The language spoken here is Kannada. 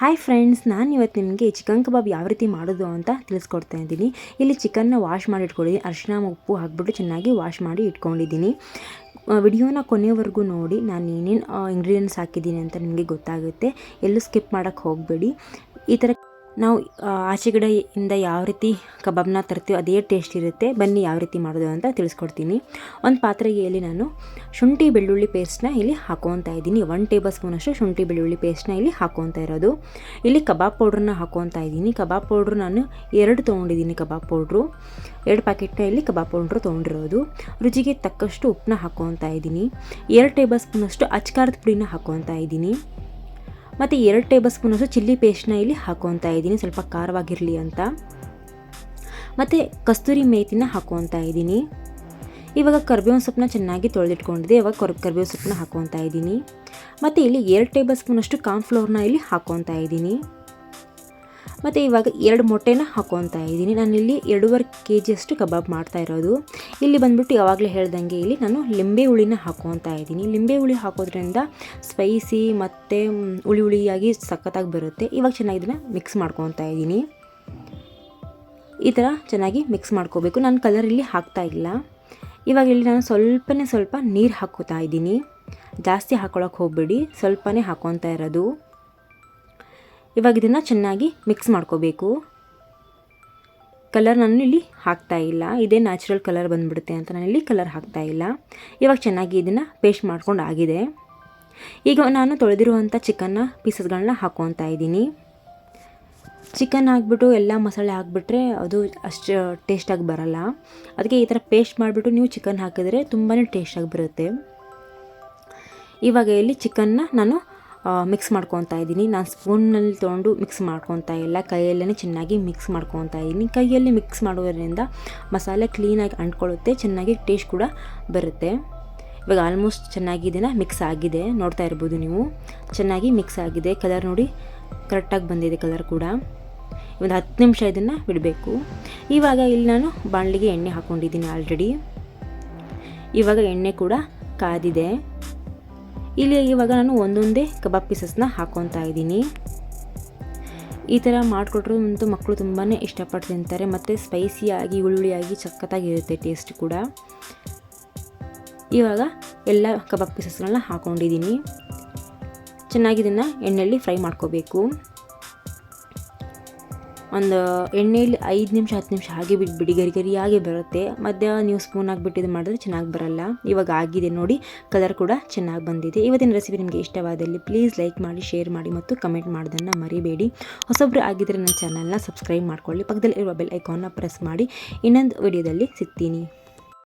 ಹಾಯ್ ಫ್ರೆಂಡ್ಸ್ ನಾನು ಇವತ್ತು ನಿಮಗೆ ಚಿಕನ್ ಕಬಾಬ್ ಯಾವ ರೀತಿ ಮಾಡೋದು ಅಂತ ತಿಳಿಸ್ಕೊಡ್ತಾ ಇದ್ದೀನಿ. ಇಲ್ಲಿ ಚಿಕನ್ನ ವಾಶ್ ಮಾಡಿ ಇಟ್ಕೊಂಡಿದ್ದೀನಿ ಅರಿಶಿನ ಉಪ್ಪು ಹಾಕ್ಬಿಟ್ಟು ಚೆನ್ನಾಗಿ ವಾಶ್ ಮಾಡಿ ಇಟ್ಕೊಂಡಿದ್ದೀನಿ. ವಿಡಿಯೋನ ಕೊನೆಯವರೆಗೂ ನೋಡಿ. ನಾನು ಏನೇನು ಇಂಗ್ರೀಡಿಯೆಂಟ್ಸ್ ಹಾಕಿದ್ದೀನಿ ಅಂತ ನಿಮಗೆ ಗೊತ್ತಾಗುತ್ತೆ. ಎಲ್ಲೂ ಸ್ಕಿಪ್ ಮಾಡೋಕ್ಕೆ ಹೋಗಬೇಡಿ. ಈ ಥರ ನಾವು ಆಚೆಗಡೆ ಇಂದ ಯಾವ ರೀತಿ ಕಬಾಬ್ನ ತರ್ತೀವೋ ಅದೇ ಟೇಸ್ಟ್ ಇರುತ್ತೆ. ಬನ್ನಿ ಯಾವ ರೀತಿ ಮಾಡೋದು ಅಂತ ತಿಳಿಸ್ಕೊಡ್ತೀನಿ. ಒಂದು ಪಾತ್ರೆಗೆ ಇಲ್ಲಿ ನಾನು ಶುಂಠಿ ಬೆಳ್ಳುಳ್ಳಿ ಪೇಸ್ಟ್ನ ಇಲ್ಲಿ ಹಾಕೊತಾ ಇದ್ದೀನಿ. ಒನ್ ಟೇಬಲ್ ಸ್ಪೂನಷ್ಟು ಶುಂಠಿ ಬೆಳ್ಳುಳ್ಳಿ ಪೇಸ್ಟ್ನ ಇಲ್ಲಿ ಹಾಕೊತಾ ಇರೋದು. ಇಲ್ಲಿ ಕಬಾಬ್ ಪೌಡ್ರನ್ನ ಹಾಕೊತಾ ಇದ್ದೀನಿ. ಕಬಾಬ್ ಪೌಡ್ರು ನಾನು ಎರಡು ತೊಗೊಂಡಿದ್ದೀನಿ ಕಬಾಬ್ ಪೌಡ್ರು ಎರಡು ಪ್ಯಾಕೆಟ್ನ ಇಲ್ಲಿ ಕಬಾಬ್ ಪೌಡ್ರು ತೊಗೊಂಡಿರೋದು. ರುಚಿಗೆ ತಕ್ಕಷ್ಟು ಉಪ್ಪನ್ನ ಹಾಕೊತಾ ಇದ್ದೀನಿ. ಎರಡು ಟೇಬಲ್ ಸ್ಪೂನಷ್ಟು ಅಚ್ಕಾರದ ಪುಡಿನ ಹಾಕೊತಾ ಇದ್ದೀನಿ. ಮತ್ತು ಎರಡು ಟೇಬಲ್ ಸ್ಪೂನಷ್ಟು ಚಿಲ್ಲಿ ಪೇಸ್ಟ್ನ ಇಲ್ಲಿ ಹಾಕೊತಾ ಇದ್ದೀನಿ. ಸ್ವಲ್ಪ ಖಾರವಾಗಿರಲಿ ಅಂತ. ಮತ್ತು ಕಸ್ತೂರಿ ಮೇಥಿನ ಹಾಕೊತಾ ಇದ್ದೀನಿ. ಇವಾಗ ಕರ್ಬೇವಿನ ಸೊಪ್ಪನ್ನ ಚೆನ್ನಾಗಿ ತೊಳೆದಿಟ್ಕೊಂಡಿದೆ ಇವಾಗ ಕರ್, ಕರ್ಬೇವಿನ ಸೊಪ್ಪನ್ನ ಹಾಕೊತಾ ಇದ್ದೀನಿ. ಮತ್ತು ಇಲ್ಲಿ ಎರಡು ಟೇಬಲ್ ಸ್ಪೂನಷ್ಟು ಕಾರ್ನ್ಫ್ಲೋರ್ನ ಇಲ್ಲಿ ಹಾಕೊತಾ ಇದ್ದೀನಿ. ಮತ್ತು ಇವಾಗ ಎರಡು ಮೊಟ್ಟೆನ ಹಾಕೊತಾ ಇದ್ದೀನಿ. ನಾನಿಲ್ಲಿ ಎರಡೂವರೆ ಕೆ ಜಿಯಷ್ಟು ಕಬಾಬ್ ಮಾಡ್ತಾ ಇರೋದು. ಇಲ್ಲಿ ಬಂದ್ಬಿಟ್ಟು ಯಾವಾಗಲೇ ಹೇಳ್ದಂಗೆ ಇಲ್ಲಿ ನಾನು ಲಿಂಬೆ ಹುಳಿನ ಹಾಕೊತಾ ಇದ್ದೀನಿ. ಲಿಂಬೆ ಹುಳಿ ಹಾಕೋದ್ರಿಂದ ಸ್ಪೈಸಿ ಮತ್ತು ಹುಳಿ ಹುಳಿಯಾಗಿ ಸಖತ್ತಾಗಿ ಬರುತ್ತೆ. ಇವಾಗ ಚೆನ್ನಾಗಿ ಇದನ್ನು ಮಿಕ್ಸ್ ಮಾಡ್ಕೊತಾ ಇದ್ದೀನಿ. ಈ ಥರ ಚೆನ್ನಾಗಿ ಮಿಕ್ಸ್ ಮಾಡ್ಕೋಬೇಕು. ನಾನು ಕಲರ್ ಇಲ್ಲಿ ಹಾಕ್ತಾ ಇಲ್ಲ. ಇವಾಗ ಇಲ್ಲಿ ನಾನು ಸ್ವಲ್ಪನೇ ಸ್ವಲ್ಪ ನೀರು ಹಾಕೋತಾ ಇದ್ದೀನಿ. ಜಾಸ್ತಿ ಹಾಕೊಳಕ್ಕೆ ಹೋಗಬೇಡಿ. ಸ್ವಲ್ಪನೇ ಹಾಕೊತಾ ಇರೋದು. ಇವಾಗ ಇದನ್ನು ಚೆನ್ನಾಗಿ ಮಿಕ್ಸ್ ಮಾಡ್ಕೋಬೇಕು. ಕಲರ್ ನಾನು ಇಲ್ಲಿ ಹಾಕ್ತಾ ಇಲ್ಲ. ಇದೇ ನ್ಯಾಚುರಲ್ ಕಲರ್ ಬಂದುಬಿಡುತ್ತೆ ಅಂತ ನಾನು ಇಲ್ಲಿ ಕಲರ್ ಹಾಕ್ತಾ ಇಲ್ಲ. ಇವಾಗ ಚೆನ್ನಾಗಿ ಇದನ್ನು ಪೇಸ್ಟ್ ಮಾಡ್ಕೊಂಡು ಆಗಿದೆ. ಈಗ ನಾನು ತೊಳೆದಿರುವಂಥ ಚಿಕನ್ನ ಪೀಸಸ್ಗಳನ್ನ ಹಾಕ್ಕೊತಾ ಇದ್ದೀನಿ. ಚಿಕನ್ ಹಾಕ್ಬಿಟ್ಟು ಎಲ್ಲ ಮಸಾಲೆ ಹಾಕ್ಬಿಟ್ರೆ ಅದು ಅಷ್ಟು ಟೇಸ್ಟಾಗಿ ಬರಲ್ಲ. ಅದಕ್ಕೆ ಈ ಥರ ಪೇಸ್ಟ್ ಮಾಡಿಬಿಟ್ಟು ನೀವು ಚಿಕನ್ ಹಾಕಿದರೆ ತುಂಬಾ ಟೇಸ್ಟಾಗಿ ಬರುತ್ತೆ. ಇವಾಗ ಇಲ್ಲಿ ಚಿಕನ್ನ ನಾನು ಮಿಕ್ಸ್ ಮಾಡ್ಕೊತಾ ಇದ್ದೀನಿ. ನಾನು ಸ್ಪೂನಲ್ಲಿ ತೊಗೊಂಡು ಮಿಕ್ಸ್ ಮಾಡ್ಕೊತಾ ಇಲ್ಲ. ಕೈಯಲ್ಲೇ ಚೆನ್ನಾಗಿ ಮಿಕ್ಸ್ ಮಾಡ್ಕೊತಾ ಇದ್ದೀನಿ. ಕೈಯಲ್ಲಿ ಮಿಕ್ಸ್ ಮಾಡೋದ್ರಿಂದ ಮಸಾಲೆ ಕ್ಲೀನಾಗಿ ಅಂಟ್ಕೊಳ್ಳುತ್ತೆ. ಚೆನ್ನಾಗಿ ಟೇಸ್ಟ್ ಕೂಡ ಬರುತ್ತೆ. ಇವಾಗ ಆಲ್ಮೋಸ್ಟ್ ಚೆನ್ನಾಗಿ ಇದನ್ನು ಮಿಕ್ಸ್ ಆಗಿದೆ. ನೋಡ್ತಾ ಇರ್ಬೋದು ನೀವು. ಚೆನ್ನಾಗಿ ಮಿಕ್ಸ್ ಆಗಿದೆ. ಕಲರ್ ನೋಡಿ ಕರೆಕ್ಟಾಗಿ ಬಂದಿದೆ ಕಲರ್ ಕೂಡ. ಒಂದು ಹತ್ತು ನಿಮಿಷ ಇದನ್ನು ಬಿಡಬೇಕು. ಇವಾಗ ಇಲ್ಲಿ ನಾನು ಬಾಣಲಿಗೆ ಎಣ್ಣೆ ಹಾಕ್ಕೊಂಡಿದ್ದೀನಿ ಆಲ್ರೆಡಿ ಇವಾಗ ಎಣ್ಣೆ ಕೂಡ ಕಾದಿದೆ. ಇಲ್ಲಿ ಇವಾಗ ನಾನು ಒಂದೊಂದೇ ಕಬಾಬ್ ಪೀಸಸ್ನ ಹಾಕ್ಕೊತಾ ಇದ್ದೀನಿ. ಈ ಥರ ಮಾಡಿಕೊಟ್ರು ಅಂತೂ ಮಕ್ಕಳು ತುಂಬಾ ಇಷ್ಟಪಟ್ಟು ತಿಂತಾರೆ. ಮತ್ತು ಸ್ಪೈಸಿಯಾಗಿ ಹುಳಿಯಾಗಿ ಚಕ್ಕತ್ತಾಗಿರುತ್ತೆ ಟೇಸ್ಟ್ ಕೂಡ. ಇವಾಗ ಎಲ್ಲ ಕಬಾಬ್ ಪೀಸಸ್ಗಳನ್ನ ಹಾಕ್ಕೊಂಡಿದ್ದೀನಿ ಚೆನ್ನಾಗಿ ಇದನ್ನು ಎಣ್ಣೆಯಲ್ಲಿ ಫ್ರೈ ಮಾಡ್ಕೋಬೇಕು. ಒಂದು ಎಣ್ಣೆಯಲ್ಲಿ ಐದು ನಿಮಿಷ, ಹತ್ತು ನಿಮಿಷ ಹಾಗೆ ಬಿಟ್ಬಿಡಿ ಗರಿ ಗರಿಯಾಗಿ ಬರುತ್ತೆ. ಮಧ್ಯ ನೀವು ಸ್ಪೂನ್ ಹಾಕ್ಬಿಟ್ಟು ಇದು ಮಾಡಿದ್ರೆ ಚೆನ್ನಾಗಿ ಬರಲ್ಲ. ಇವಾಗ ಆಗಿದೆ ನೋಡಿ ಕಲರ್ ಕೂಡ ಚೆನ್ನಾಗಿ ಬಂದಿದೆ. ಇವತ್ತಿನ ರೆಸಿಪಿ ನಿಮಗೆ ಇಷ್ಟವಾದಲ್ಲಿ ಪ್ಲೀಸ್ ಲೈಕ್ ಮಾಡಿ ಶೇರ್ ಮಾಡಿ ಮತ್ತು ಕಮೆಂಟ್ ಮಾಡೋದನ್ನು ಮರಿಬೇಡಿ. ಹೊಸೊಬ್ಬರು ಆಗಿದ್ದರೆ ನನ್ನ ಚಾನಲ್ನ ಸಬ್ಸ್ಕ್ರೈಬ್ ಮಾಡ್ಕೊಳ್ಳಿ. ಪಕ್ಕದಲ್ಲಿ ಇರುವ ಬೆಲ್ ಐಕಾನ್ನ ಪ್ರೆಸ್ ಮಾಡಿ. ಇನ್ನೊಂದು ವಿಡಿಯೋದಲ್ಲಿ ಸಿಗ್ತೀನಿ.